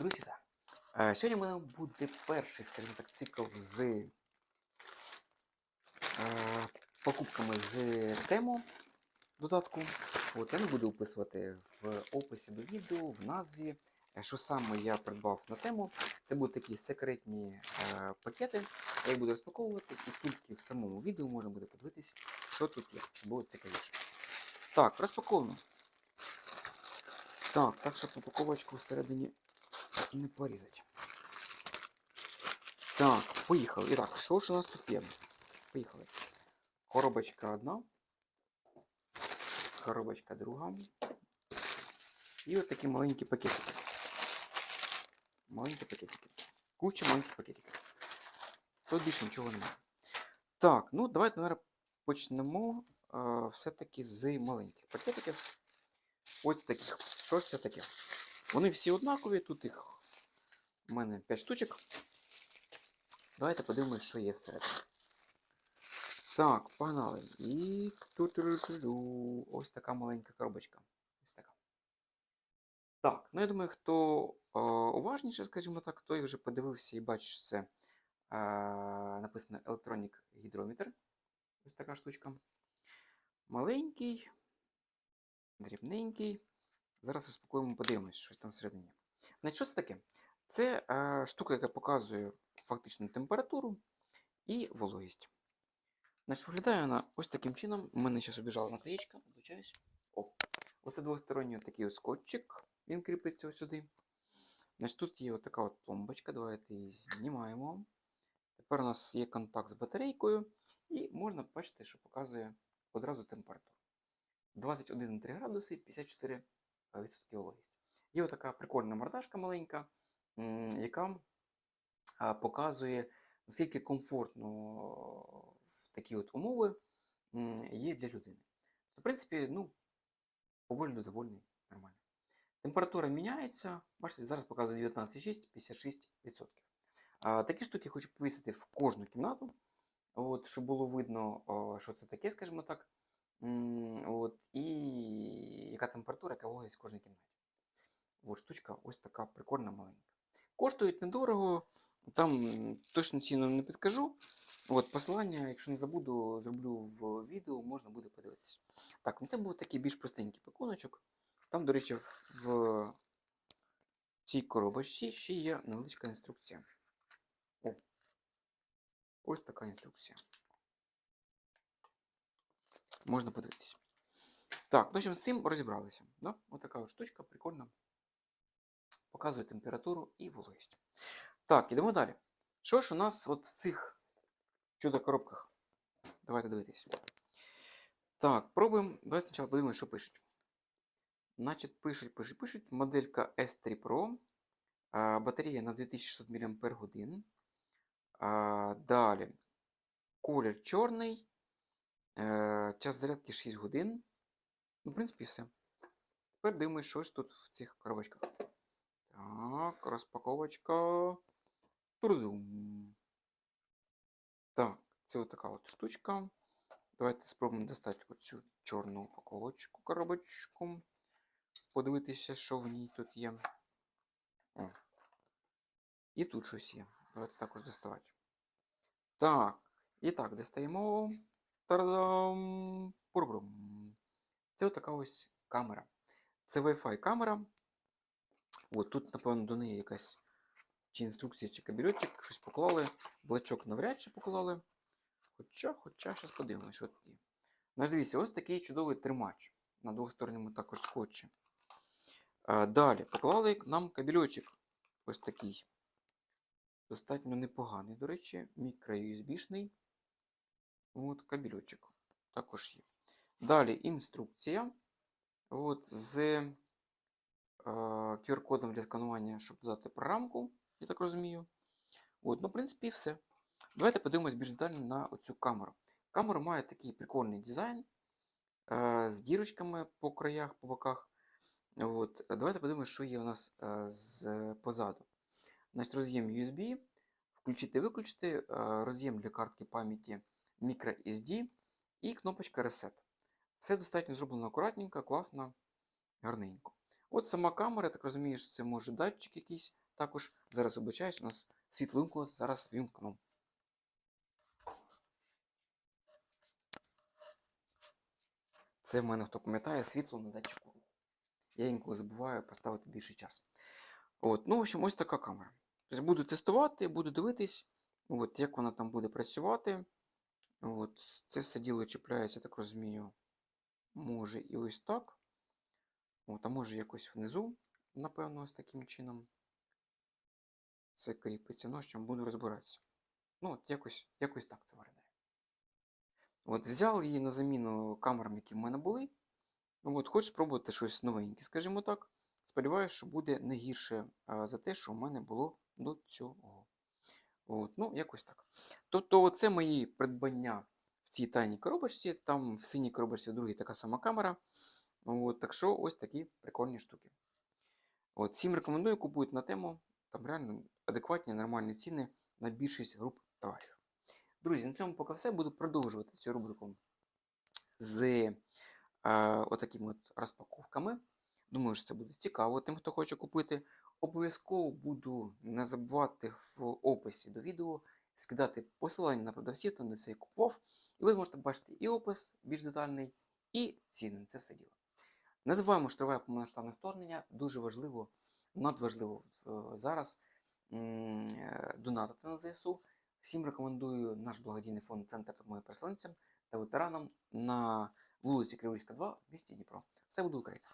Друзі, е, сьогодні в мене буде перший, скажімо так, цикл з е, покупками з тему додатку. От, я не буду описувати в описі до відео, в назві, е, що саме я придбав на тему. Це будуть такі секретні пакети. Я їх буду розпаковувати, і тільки в самому відео можна буде подивитися, що тут є, щоб було цікавіше. Так, розпаковано. Так, так, щоб упаковочку всередині не порізати. Так, поїхали. І так, що ж у нас тут є? Поїхали. Коробочка одна. Коробочка друга. І от такі маленькі пакетики. Маленькі пакетики. Куча маленьких пакетиків. Тут більше нічого немає. Так, ну давайте, наверное, почнемо е, все-таки з маленьких пакетиків. Ось таких. Що ж це таке? Вони всі однакові, тут їх у мене 5 штучок. Давайте подивимось, що є всередині. Так, погнали. І ту-ту-ту-ту. ось така маленька коробочка. Ось така. Так, ну я думаю, хто е, уважніше, скажімо так, той вже подивився і бачить, що це е, написано Electronic Hydrometer. Ось така штучка. Маленький, дрібненький. Зараз розпакуємо, подивимось, що там всередині. Значить, що це таке? Це е, штука, яка показує фактичну температуру і вологість. Значить, виглядає вона ось таким чином. У мене зараз обіжала наклеєчка, вибачаюсь. О, оце двосторонній такий от скотчик. Він кріпиться ось сюди. Значить, тут є така от пломбочка. Давайте її знімаємо. Тепер у нас є контакт з батарейкою, і можна бачити, що показує одразу температуру. 21,3 градуси, 54% вологість. Є така прикольна мордашка маленька, яка показує, наскільки комфортно в такі от умови є для людини. В принципі, ну, доволі довольний, нормально. Температура міняється. Бачите, зараз показує 19,6, 56%. Такі штуки хочу повісити в кожну кімнату, от, щоб було видно, що це таке, скажімо так. От, І яка температура, яка вологість в кожній кімнаті. От, штучка ось така прикольна маленька. Коштують недорого, там точно ціну не підкажу. От, Посилання, якщо не забуду, зроблю в відео, можна буде подивитися. Так, ну це був такий більш простенький пакуночок. Там, до речі, в цій коробочці ще є невеличка інструкція. О, ось така інструкція. Можна подивитися. Так, ну, з цим розібралися. Да? Ось така штучка, прикольна. Показує температуру і вологість. Так, ідемо далі. Що ж у нас от в цих чудо-коробках? Давайте дивитися. Так, пробуємо. Давайте спочатку подивимося, що пишуть. Значить, пишуть, пишуть, пишуть. Моделька S3 Pro. Батарея на 2600 мАч. Далі. Колір чорний. Час зарядки 6 годин. Ну, в принципі, все. Тепер дивимось, щось тут в цих коробочках. Так, розпаковочка. Турдум. Так, це от така от штучка. Давайте спробуємо достати оцю чорну упаковочку, коробочку. Подивитися, що в ній тут є. О. І тут щось є. Давайте також доставати. Так, і так, достаємо. Та-дам! Пурбрум. Це отака ось камера. Це Wi-Fi камера. От тут, напевно, до неї якась чи інструкція, чи кабельочок, щось поклали. Блачок навряд чи поклали. Хоча, хоча, зараз подивимося, що тут є. Значить, дивіться, ось такий чудовий тримач. На двосторонньому також скотчі. Далі поклали нам кабельочок. Ось такий. Достатньо непоганий, до речі, мікро-USB-шний. От кабельочок також є. Далі інструкція. От З QR-кодом для сканування, щоб додати програмку, я так розумію. От, ну, в принципі, і все. Давайте подивимось більш детально на оцю камеру. Камера має такий прикольний дизайн е, з дірочками по краях, по боках. От. Давайте подивимось, що є у нас е, з позаду. Значить, роз'єм USB. Включити-виключити, е, роз'єм для картки пам'яті microSD і кнопочка Reset. Все достатньо зроблено акуратненько, класно, гарненько. От сама камера, я так розумію, що це може датчик якийсь також зараз обичаюсь, у нас світло вимкнулося, зараз вімкну. Це в мене, хто пам'ятає, світло на датчику. Я інколи забуваю поставити більший час. От, ну, в общем, ось така камера. Тобто буду тестувати, буду дивитись, от, як вона там буде працювати. От, це все діло чіпляється, я так розумію, може і ось так. От, а може якось внизу, напевно, ось таким чином. Це кріпиться, ну, що буду розбиратися. Ну, от якось, якось так це виглядає. От взяв її на заміну камерам, які в мене були. От, хочу спробувати щось новеньке, скажімо так. Сподіваюся, що буде не гірше за те, що в мене було до цього. От, ну, якось так. Тобто, це мої придбання в цій тайній коробочці. Там в синій коробочці в другій така сама камера. От, так що ось такі прикольні штуки. От, всім рекомендую, купують на тему. Там реально адекватні, нормальні ціни на більшість груп товарів. Друзі, на цьому поки все. Буду продовжувати цю рубрику з е, отакими от розпаковками. Думаю, що це буде цікаво тим, хто хоче купити. Обов'язково буду не забувати в описі до відео скидати посилання на продавців, там де це я купував. І ви зможете бачити і опис більш детальний, і ціни це все діло. Не забуваємо, що триває повномасштабне вторгнення. Дуже важливо, надважливо е, зараз е, донатити на ЗСУ. Всім рекомендую наш благодійний фонд Центр допомоги переселенцям та ветеранам на вулиці Криворізька, 2 в місті Дніпро. Все буде Україна!